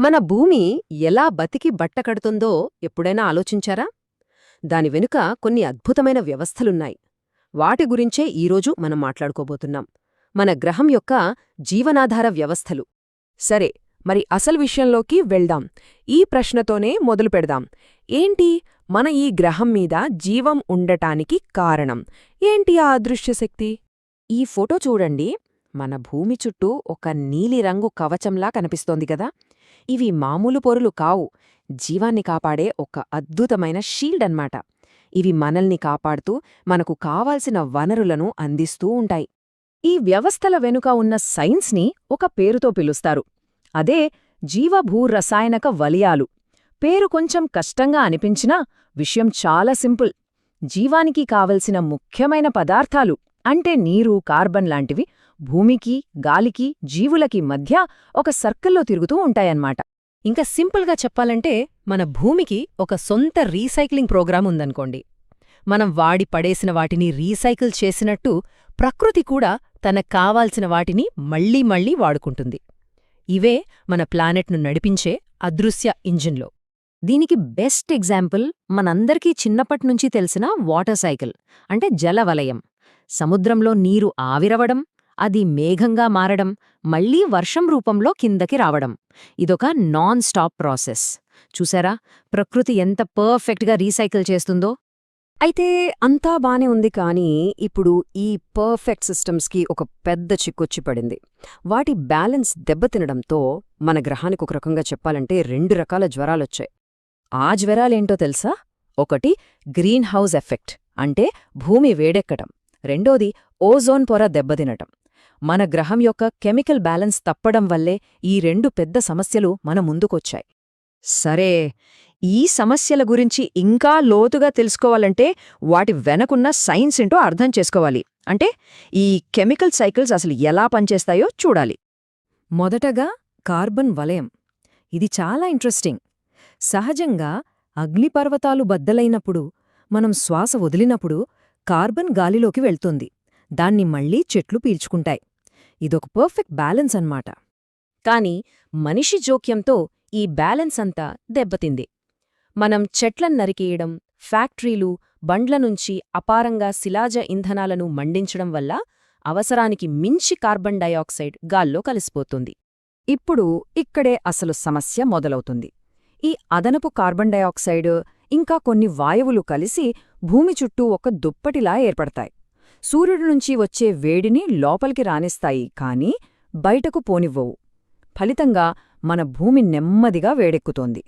మన భూమి ఎలా బతికి బట్టకడుతుందో ఎప్పుడైనా ఆలోచించారా? దాని వెనుక కొన్ని అద్భుతమైన వ్యవస్థలున్నాయి. వాటి గురించే ఈరోజు మనం మాట్లాడుకోబోతున్నాం. మన గ్రహం యొక్క జీవనాధార వ్యవస్థలు. సరే మరి అసలు విషయంలోకి వెళ్దాం. ఈ ప్రశ్నతోనే మొదలు పెడదాం. ఏంటి? మన ఈ గ్రహం మీద జీవం ఉండటానికి కారణం. ఏంటి ఆ అదృశ్యశక్తి ఈ ఫోటో చూడండి. మన భూమి చుట్టూ ఒక నీలిరంగు కవచంలా కనిపిస్తోంది కదా? ఇవి మామూలు పొరులు కావు. జీవాన్ని కాపాడే ఒక అద్భుతమైన షీల్డ్ అన్నమాట. ఇవి మనల్ని కాపాడుతూ మనకు కావాల్సిన వనరులను అందిస్తూ ఉంటాయి. ఈ వ్యవస్థల వెనుక ఉన్న సైన్స్ని ఒక పేరుతో పిలుస్తారు. అదే జీవభూరసాయనక వలయాలు. పేరు కొంచెం కష్టంగా అనిపించినా విషయం చాలా సింపుల్. జీవానికి కావలసిన ముఖ్యమైన పదార్థాలు అంటే నీరు కార్బన్ లాంటివి భూమికి గాలికి జీవులకి మధ్య ఒక సర్కిల్లో తిరుగుతూ ఉంటాయన్నమాట. ఇంకా సింపుల్గా చెప్పాలంటే మన భూమికి ఒక సొంత రీసైక్లింగ్ ప్రోగ్రాం ఉందనుకోండి. మనం వాడి పడేసిన వాటిని రీసైకిల్ చేసినట్టు ప్రకృతి కూడా తనకు కావాల్సిన వాటిని మళ్ళీ మళ్ళీ వాడుకుంటుంది. ఇవే మన ప్లానెట్ను నడిపించే అదృశ్య ఇంజిన్లో. దీనికి బెస్ట్ ఎగ్జాంపుల్ మనందరికీ చిన్నప్పట్నుంచి తెలిసిన వాటర్ సైకిల్ అంటే జలవలయం సముద్రంలో నీరు ఆవిరవడం అది మేఘంగా మారడం మళ్ళీ వర్షం రూపంలో కిందకి రావడం. ఇదొక నాన్ స్టాప్ ప్రాసెస్. చూసారా? ప్రకృతి ఎంత పర్ఫెక్ట్గా రీసైకిల్ చేస్తుందో. అయితే అంతా బానే ఉంది కానీ ఇప్పుడు ఈ పర్ఫెక్ట్ సిస్టమ్స్కి ఒక పెద్ద చిక్కొచ్చి పడింది. వాటి బ్యాలెన్స్ దెబ్బతినడంతో మన గ్రహానికి ఒక రకంగా చెప్పాలంటే రెండు రకాల జ్వరాలొచ్చాయి. ఆ జ్వరాలేంటో తెలుసా? ఒకటి గ్రీన్ హౌస్ ఎఫెక్ట్ అంటే భూమి వేడెక్కడం. రెండోది ఓజోన్ పొర దెబ్బతినటం. మన గ్రహం యొక్క కెమికల్ బ్యాలెన్స్ తప్పడం వల్లే ఈ రెండు పెద్ద సమస్యలు మన ముందుకొచ్చాయి. సరే ఈ సమస్యల గురించి ఇంకా లోతుగా తెలుసుకోవాలంటే వాటి వెనకున్న సైన్స్ ఏంటో అర్థం చేసుకోవాలి. అంటే ఈ కెమికల్ సైకిల్స్ అసలు ఎలా పనిచేస్తాయో చూడాలి. మొదటగా కార్బన్ వలయం. ఇది చాలా ఇంట్రెస్టింగ్. సహజంగా అగ్నిపర్వతాలు బద్దలైనప్పుడు మనం శ్వాస వదిలినప్పుడు కార్బన్ గాలిలోకి వెళ్తుంది. దాన్ని మళ్ళీ చెట్లు పీల్చుకుంటాయి. ఇదొక పర్ఫెక్ట్ బ్యాలెన్స్ అన్నమాట. కాని మనిషి జోక్యంతో ఈ బ్యాలెన్స్ అంతా దెబ్బతింది. మనం చెట్లను నరికేయడం ఫ్యాక్టరీలు బండ్ల నుంచి అపారంగా శిలాజ ఇంధనాలను మండించడం వల్ల అవసరానికి మించి కార్బన్ డయాక్సైడ్ గాల్లో కలిసిపోతుంది. ఇప్పుడు ఇక్కడే అసలు సమస్య మొదలవుతుంది. ఈ అదనపు కార్బన్ డయాక్సైడ్ ఇంకా కొన్ని వాయువులు కలిసి భూమి చుట్టూ ఒక దుప్పటిలా ఏర్పడతాయి. సూర్యుడి నుంచి వచ్చే వేడిని లోపలికి రానిస్తాయి కాని బయటకు పోనివ్వవు. ఫలితంగా మన భూమి నెమ్మదిగా వేడెక్కుతోంది.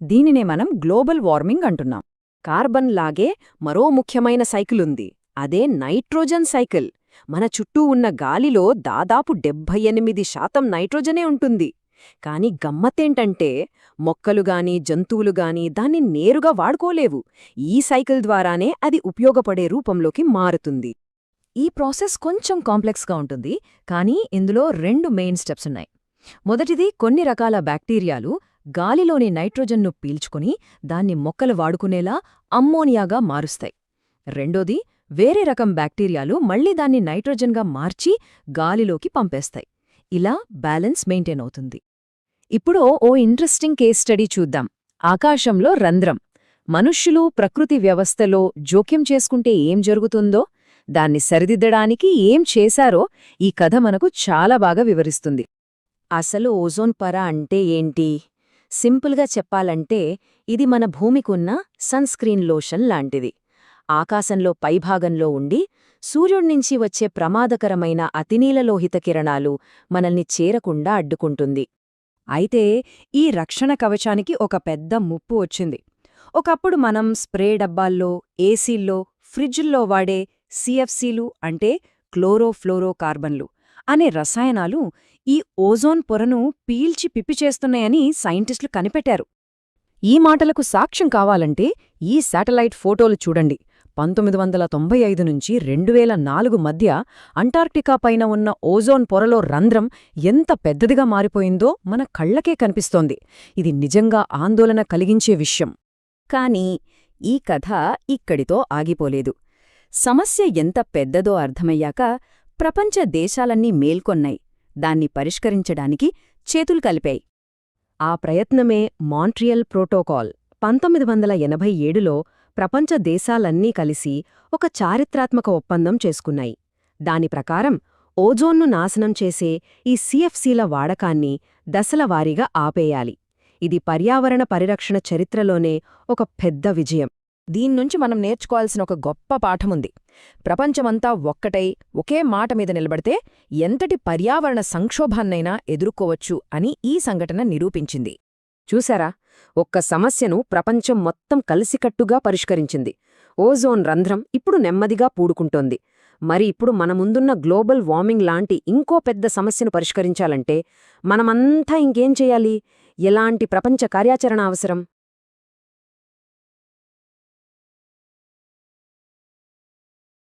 దీనినే మనం గ్లోబల్ వార్మింగ్ అంటున్నాం. కార్బన్ లాగే మరో ముఖ్యమైన సైకిలుంది అదే నైట్రోజన్ సైకిల్. మన చుట్టూ ఉన్న గాలిలో దాదాపు డెబ్భై ఎనిమిది శాతం నైట్రోజనే ఉంటుంది. కానీ గమ్మత్తేంటంటే మొక్కలుగాని జంతువులుగాని దాన్ని నేరుగా వాడుకోలేవు. ఈ సైకిల్ ద్వారానే అది ఉపయోగపడే రూపంలోకి మారుతుంది. ఈ ప్రాసెస్ కొంచెం కాంప్లెక్స్గా ఉంటుంది కానీ ఇందులో రెండు మెయిన్ స్టెప్స్ ఉన్నాయి. మొదటిది కొన్ని రకాల బ్యాక్టీరియాలు గాలిలోని నైట్రోజన్ను పీల్చుకుని దాన్ని మొక్కలు వాడుకునేలా అమ్మోనియాగా మారుస్తాయి. రెండోది వేరే రకం బ్యాక్టీరియాలు మళ్ళీ దాన్ని నైట్రోజన్గా మార్చి గాలిలోకి పంపేస్తాయి. ఇలా బ్యాలెన్స్ మెయింటైన్ అవుతుంది. ఇప్పుడు ఓ ఇంట్రెస్టింగ్ కేస్ స్టడీ చూద్దాం. ఆకాశంలో రంధ్రం. మనుష్యులు ప్రకృతి వ్యవస్థలో జోక్యం చేసుకుంటే ఏం జరుగుతుందో దాన్ని సరిదిద్దడానికి ఏం చేశారో ఈ కథ మనకు చాలా బాగా వివరిస్తుంది. అసలు ఓజోన్ పొర అంటే ఏంటి? సింపుల్గా చెప్పాలంటే ఇది మన భూమికున్న సన్స్క్రీన్ లోషన్ లాంటిది. ఆకాశంలో పైభాగంలో ఉండి సూర్యుణ్ణించి వచ్చే ప్రమాదకరమైన అతినీలలోహిత కిరణాలు మనల్ని చేరకుండా అడ్డుకుంటుంది. అయితే ఈ రక్షణ కవచానికి ఒక పెద్ద ముప్పు వచ్చింది. ఒకప్పుడు మనం స్ప్రే డబ్బాల్లో ఏసీల్లో ఫ్రిడ్జుల్లో వాడే సిఎఫ్సీలు అంటే క్లోరోఫ్లోరోకార్బన్లు అనే రసాయనాలు ఈ ఓజోన్ పొరను పీల్చి పిప్పిచేస్తున్నాయని సైంటిస్టులు కనిపెట్టారు. ఈ మాటలకు సాక్ష్యం కావాలంటే ఈ శాటిలైట్ ఫోటోలు చూడండి. పంతొమ్మిది వందల తొంభై ఐదు నుంచి రెండు వేల నాలుగు మధ్య అంటార్క్టికా పైన ఉన్న ఓజోన్ పొరలో రంధ్రం ఎంత పెద్దదిగా మారిపోయిందో మన కళ్ళకే కనిపిస్తోంది. ఇది నిజంగా ఆందోళన కలిగించే విషయం. కాని ఈ కథ ఇక్కడితో ఆగిపోలేదు. సమస్య ఎంత పెద్దదో అర్థమయ్యాక ప్రపంచ దేశాలన్నీ మేల్కొన్నాయి. దాన్ని పరిష్కరించడానికి చేతులు కలిపాయి. ఆ ప్రయత్నమే మాంట్రియల్ ప్రోటోకాల్. పంతొమ్మిది వందల ఎనభై ఏడులో ప్రపంచ దేశాలన్నీ కలిసి ఒక చారిత్రాత్మక ఒప్పందం చేసుకున్నాయి. దాని ప్రకారం ఓజోన్ను నాశనం చేసే ఈ సిఎఫ్సీల వాడకాన్ని దశలవారీగా ఆపేయాలి. ఇది పర్యావరణ పరిరక్షణ చరిత్రలోనే ఒక పెద్ద విజయం. దీన్నుంచి మనం నేర్చుకోవాల్సిన ఒక గొప్ప పాఠముంది ప్రపంచమంతా ఒక్కటై ఒకే మాట మీద నిలబడితే ఎంతటి పర్యావరణ సంక్షోభాన్నైనా ఎదుర్కోవచ్చు అని ఈ సంఘటన నిరూపించింది. చూశారా? ఒక్క సమస్యను ప్రపంచం మొత్తం కలిసికట్టుగా పరిష్కరించింది. ఓజోన్ రంధ్రం ఇప్పుడు నెమ్మదిగా పూడుకుంటోంది. మరి ఇప్పుడు మన ముందున్న గ్లోబల్ వార్మింగ్ లాంటి ఇంకో పెద్ద సమస్యను పరిష్కరించాలంటే మనమంతా ఇంకేం చేయాలి? ఎలాంటి ప్రపంచ కార్యాచరణ అవసరం?